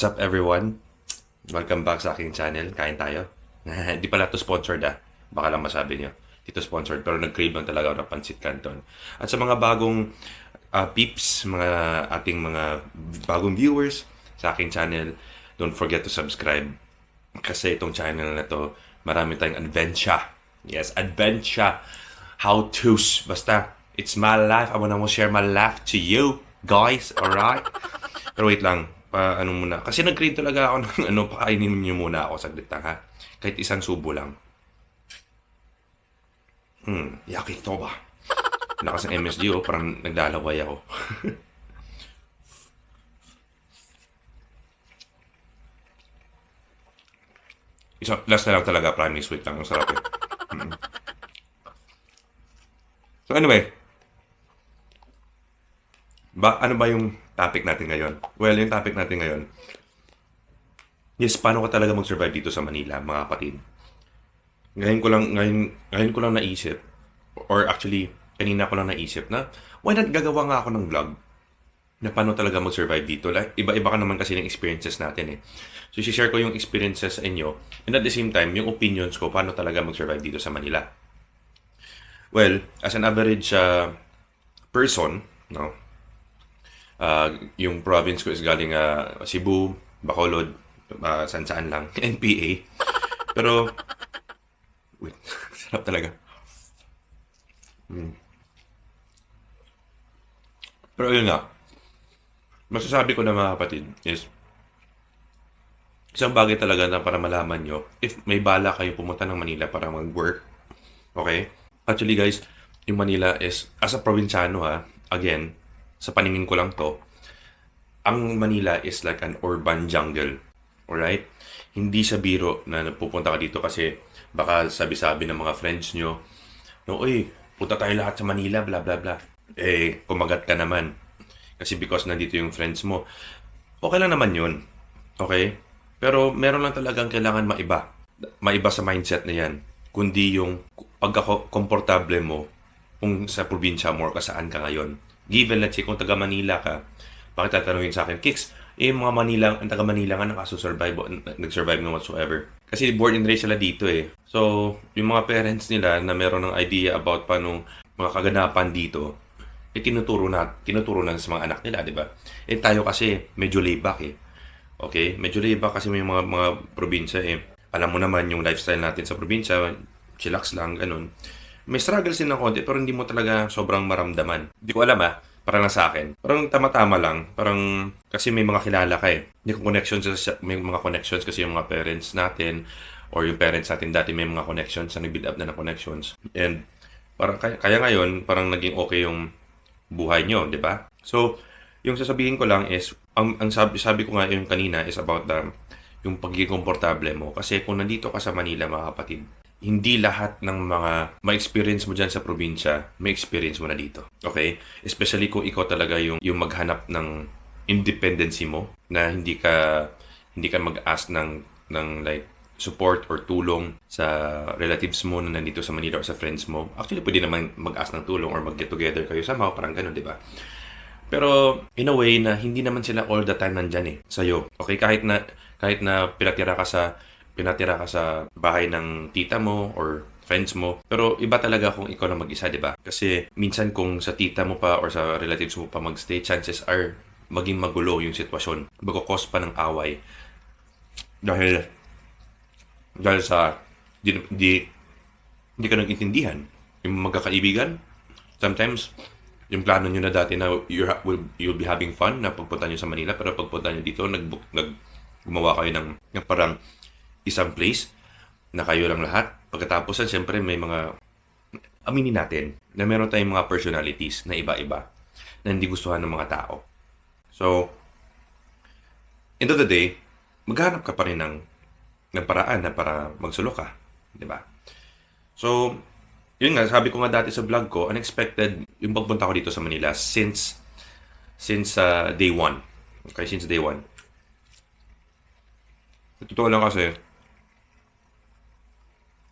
what's up everyone? Welcome back sa aking channel. Kain tayo. Hindi pala to sponsored ah. Baka lang masabi niyo. Dito sponsored pero nag-crave lang talaga ako ng pancit canton. At sa mga bagong uh, peeps, mga ating mga bagong viewers sa aking channel, don't forget to subscribe. Kasi itong channel na to, marami tayong adventure. Yes, adventure. How-tos. Basta, it's my life. I wanna share my life to you, guys. Alright? Pero wait lang. Pa, ano muna. Kasi nag-create talaga ako ng ano, pakainin niyo muna ako saglit lang, ha? Kahit isang subo lang. Hmm, yakitoba. Lakas ng MSG, oh. Parang naglalaway ako. Isa, last na lang talaga, promise. Wait lang, ang sarap eh. So anyway, ba, ano ba yung topic natin ngayon? Well, yung topic natin ngayon, yes, paano ka talaga mag-survive dito sa Manila, mga kapatid? Ngayon ko lang, ngayon, ngayon ko lang naisip, or actually, kanina ko lang naisip na, why not gagawa nga ako ng vlog na paano talaga mag-survive dito. Like, iba-iba ka naman kasi ng experiences natin eh. So, share ko yung experiences sa inyo and at the same time, yung opinions ko paano talaga mag-survive dito sa Manila. Well, as an average uh, person, no, uh, yung province ko is galing uh, Cebu, Bacolod, uh, saan-saan lang, NPA. Pero, wait, sarap talaga. Hmm. Pero yun nga, masasabi ko na mga kapatid is, isang bagay talaga na para malaman nyo, if may bala kayo pumunta ng Manila para mag-work, okay? Actually guys, yung Manila is, as a probinsyano ha, again, sa paningin ko lang to, ang Manila is like an urban jungle. Alright? Hindi sa biro na pupunta ka dito kasi baka sabi-sabi ng mga friends nyo, no, oy, punta tayo lahat sa Manila, bla bla bla. Eh, kumagat ka naman. Kasi because nandito yung friends mo. Okay lang naman yun. Okay? Pero meron lang talagang kailangan maiba. Maiba sa mindset na yan. Kundi yung pagka-komportable mo kung sa probinsya mo or kasaan ka ngayon. Given, let's say, kung taga Manila ka, bakit tatanungin sa akin, Kicks, eh, mga Manila, ang taga Manila nga nakasurvive, nag-survive ng whatsoever. Kasi born and raised sila dito eh. So, yung mga parents nila na meron ng idea about paano mga kaganapan dito, eh tinuturo na, tinuturo na sa mga anak nila, di ba? Eh tayo kasi medyo layback eh. Okay? Medyo layback kasi may mga, mga probinsya eh. Alam mo naman yung lifestyle natin sa probinsya, chillax lang, ganun. May struggles din ng konti pero hindi mo talaga sobrang maramdaman. Hindi ko alam ah, parang lang sa akin. Parang tama-tama lang. Parang kasi may mga kilala ka eh. May connections, may mga connections kasi yung mga parents natin or yung parents natin dati may mga connections na nag-build up na ng connections. And parang kaya, kaya ngayon, parang naging okay yung buhay nyo, di ba? So, yung sasabihin ko lang is, ang, ang sabi, sabi ko nga yung kanina is about the, yung pagiging komportable mo. Kasi kung nandito ka sa Manila, mga kapatid, hindi lahat ng mga ma-experience mo dyan sa probinsya, may experience mo na dito. Okay? Especially kung ikaw talaga yung, yung maghanap ng independency mo, na hindi ka, hindi ka mag-ask ng, ng like, support or tulong sa relatives mo na nandito sa Manila or sa friends mo. Actually, pwede naman mag-ask ng tulong or mag-get together kayo somehow, parang ganun, di ba? Pero in a way na hindi naman sila all the time nandyan eh, sa'yo. Okay, kahit na, kahit na pinatira ka sa, pinatira ka sa bahay ng tita mo or friends mo. Pero iba talaga kung ikaw lang mag-isa, di ba? Kasi minsan kung sa tita mo pa or sa relatives mo pa magstay, chances are maging magulo yung sitwasyon. Magkakos pa ng away. Dahil dahil sa di, di, hindi ka nag-intindihan. Yung magkakaibigan, sometimes, yung plano nyo na dati na you're, will, you'll be having fun na pagpunta nyo sa Manila, pero pagpunta nyo dito, nag, nag, gumawa kayo ng, ng parang isang place na kayo lang lahat. Pagkatapos, siyempre, may mga, aminin natin, na meron tayong mga personalities na iba-iba na hindi gustuhan ng mga tao. So, end of the day, maghanap ka pa rin ng ng paraan na para magsulok ka. Di ba? So, yun nga, sabi ko nga dati sa vlog ko, unexpected yung pagpunta ko dito sa Manila since since uh, day one. Okay, since day one. Totoo lang kasi,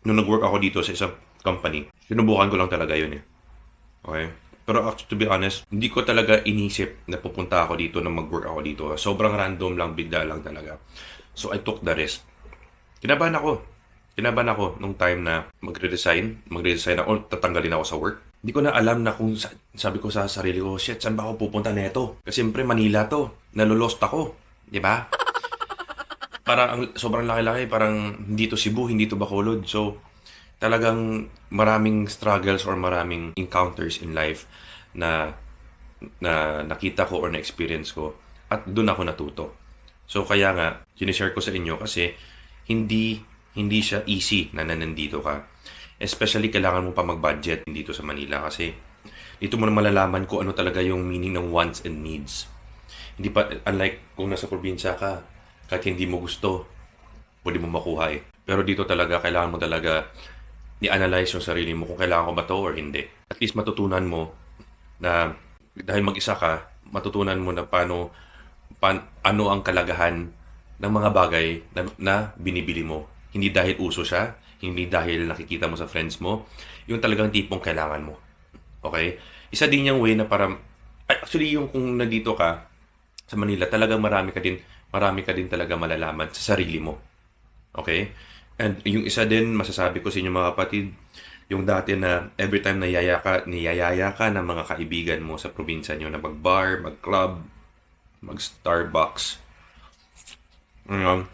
nung nag-work ako dito sa isang company, sinubukan ko lang talaga yun eh. Okay? Pero actually, to be honest, hindi ko talaga inisip na pupunta ako dito na mag-work ako dito. Sobrang random lang, bigla lang talaga. So, I took the risk. Kinabahan ako. Kinabahan ako nung time na magre-resign. Magre-resign ako, tatanggalin ako sa work. Hindi ko na alam na kung sa- sabi ko sa sarili ko, shit, saan ba ako pupunta neto? Kasi siyempre Manila to. Nalulost ako. Di ba? Parang ang sobrang laki-laki, parang hindi to Cebu, hindi to Bacolod. So, talagang maraming struggles or maraming encounters in life na na nakita ko or na-experience ko at doon ako natuto. So kaya nga, sinishare ko sa inyo kasi hindi hindi siya easy na nanandito ka. Especially kailangan mo pa mag-budget dito sa Manila kasi dito mo na malalaman kung ano talaga yung meaning ng wants and needs. Hindi pa, unlike kung nasa probinsya ka, kahit hindi mo gusto, pwede mo makuha eh. Pero dito talaga, kailangan mo talaga i-analyze yung sarili mo kung kailangan ko ba to or hindi. At least matutunan mo na dahil mag-isa ka, matutunan mo na paano, pan, ano ang kalagahan ng mga bagay na, na binibili mo. Hindi dahil uso siya, hindi dahil nakikita mo sa friends mo, yung talagang tipong kailangan mo. Okay? Isa din yung way na para, actually yung kung nandito ka sa Manila, talagang marami ka din, marami ka din talaga malalaman sa sarili mo. Okay? And yung isa din, masasabi ko sa inyo mga kapatid, yung dati na every time niyaya ka, niyayaya ka ng mga kaibigan mo sa probinsya nyo na mag-bar, mag-club, mag-Starbucks. Um,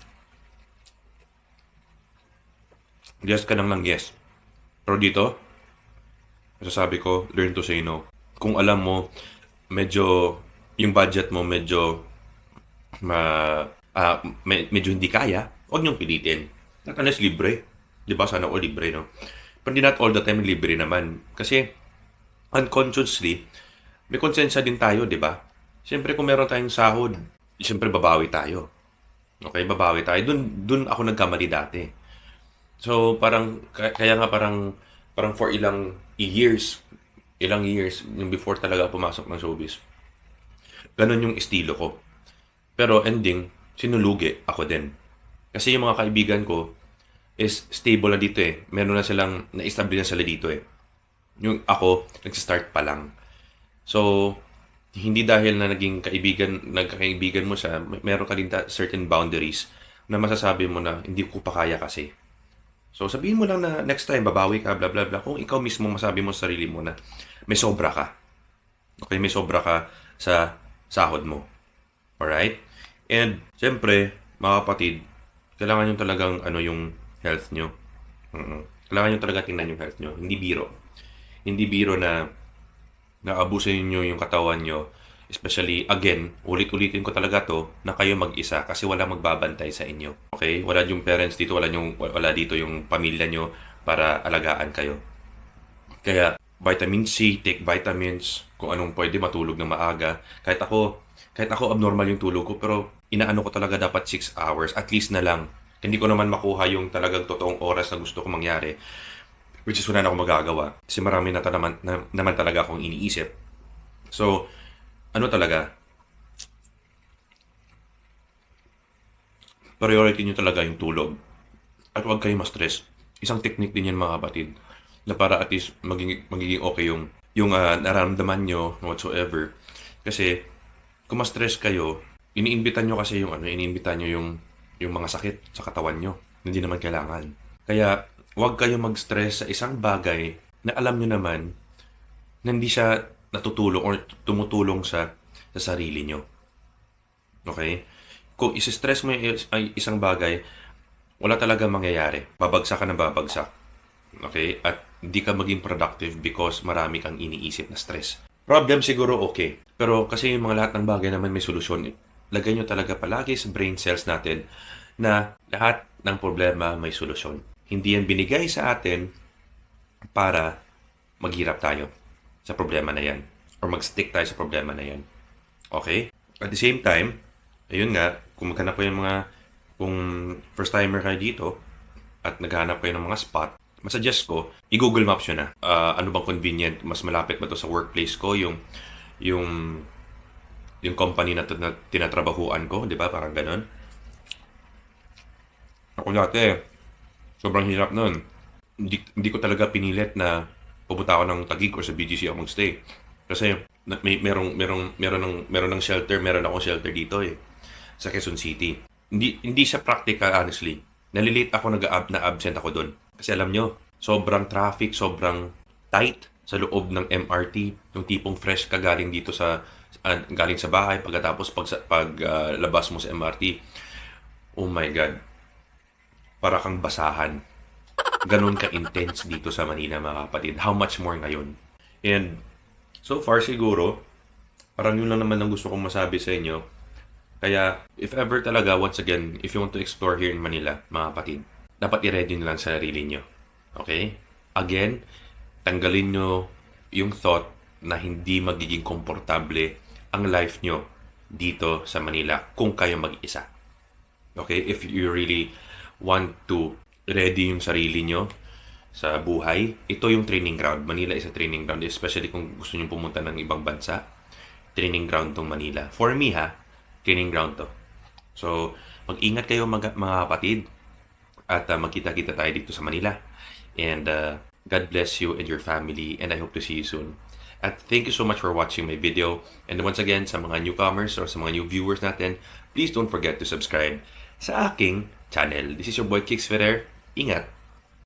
yes ka lang ng yes. Pero dito, masasabi ko, learn to say no. Kung alam mo, medyo, yung budget mo medyo, ma, ah, me- medyo hindi kaya, huwag niyong pilitin. Not unless libre. Di ba? Sana all libre, no? Pero hindi not all the time libre naman. Kasi, unconsciously, may konsensya din tayo, di ba? Siyempre, kung meron tayong sahod, siyempre babawi tayo. Okay, babawi tayo. Dun, dun ako nagkamali dati. So, parang, kaya nga parang, parang for ilang years, ilang years, yung before talaga pumasok ng showbiz, ganun yung estilo ko. Pero ending, sinulugi ako din. Kasi yung mga kaibigan ko is stable na dito eh. Meron na silang, na-establish na sila dito eh. Yung ako, nagsistart pa lang. So, hindi dahil na naging kaibigan, nagkakaibigan mo siya, meron ka din ta- certain boundaries na masasabi mo na hindi ko pa kaya kasi. So, sabihin mo lang na next time, babawi ka, bla bla bla. Kung ikaw mismo masabi mo sa sarili mo na may sobra ka. Okay, may sobra ka sa sahod mo. Alright? And, siyempre, mga kapatid, kailangan nyo talagang ano yung health nyo. Mm. Kailangan nyo talaga tingnan yung health nyo. Hindi biro. Hindi biro na naabusin nyo yung katawan nyo. Especially, again, ulit-ulitin ko talaga to na kayo mag-isa kasi wala magbabantay sa inyo. Okay? Wala yung parents dito, wala, yung, wala dito yung pamilya nyo para alagaan kayo. Kaya, vitamin C, take vitamins, kung anong pwede matulog ng maaga. Kahit ako, kahit ako abnormal yung tulog ko, pero inaano ko talaga dapat 6 hours, at least na lang. Hindi ko naman makuha yung talagang totoong oras na gusto ko mangyari. Which is wala na akong magagawa. Kasi marami na, ta- naman, na, naman talaga akong iniisip. So, ano talaga? Priority nyo talaga yung tulog. At huwag kayo ma-stress. Isang technique din yan mga kapatid na para at least maging, magiging okay yung, yung ah, nararamdaman nyo whatsoever. Kasi kung ma-stress kayo, iniimbitan nyo kasi yung ano, iniimbitan nyo yung, yung mga sakit sa katawan nyo. Hindi naman kailangan. Kaya huwag kayo mag-stress sa isang bagay na alam nyo naman na hindi siya natutulong or tumutulong sa sa sarili nyo. Okay? Kung isi-stress mo yung isang bagay, wala talaga mangyayari. Babagsak ka na babagsak. Okay? At hindi ka maging productive because marami kang iniisip na stress. Problem siguro okay. Pero kasi yung mga lahat ng bagay naman may solusyon. eh. Lagay nyo talaga palagi sa brain cells natin na lahat ng problema may solusyon. Hindi yan binigay sa atin para maghirap tayo sa problema na yan. Or mag-stick tayo sa problema na yan. Okay? At the same time, ayun nga, kung maghanap kayo ng mga, kung first timer kayo dito, at naghahanap kayo ng mga spot, masuggest ko, i-Google Maps yun na. Ah, ano bang convenient, mas malapit ba to sa workplace ko, yung, yung, yung company na, na tinatrabahuan ko, di ba? Parang ganun. Ako dati, sobrang hirap nun. Hindi, hindi ko talaga pinilit na pupunta ako ng Taguig or sa BGC ako magstay. Kasi may merong merong meron ng meron ng shelter, meron akong shelter dito eh sa Quezon City. Hindi hindi siya practical honestly. Nalilate ako nag na absent ako doon. Kasi alam nyo, sobrang traffic, sobrang tight sa loob ng MRT. Yung tipong fresh ka galing dito sa ah, galing sa bahay pagkatapos pag pag labas mo sa MRT. Oh my god. Para kang basahan. Ganon ka-intense dito sa Manila mga kapatid. How much more ngayon? And so far siguro, parang yun lang naman ang gusto kong masabi sa inyo. Kaya, if ever talaga, once again, if you want to explore here in Manila, mga kapatid, dapat i-ready nyo lang sa sarili nyo. Okay? Again, tanggalin nyo yung thought na hindi magiging komportable ang life nyo dito sa Manila kung kayo mag-isa. Okay? If you really want to ready yung sarili nyo sa buhay, ito yung training ground. Manila is a training ground, especially kung gusto nyo pumunta ng ibang bansa. Training ground tong Manila. For me ha, training ground to. So, mag-ingat kayo mga, mga kapatid at uh, magkita-kita tayo dito sa Manila. And uh, God bless you and your family and I hope to see you soon. At thank you so much for watching my video. And once again, sa mga newcomers or sa mga new viewers natin, please don't forget to subscribe sa aking channel. This is your boy Kix Ferrer. Ingat!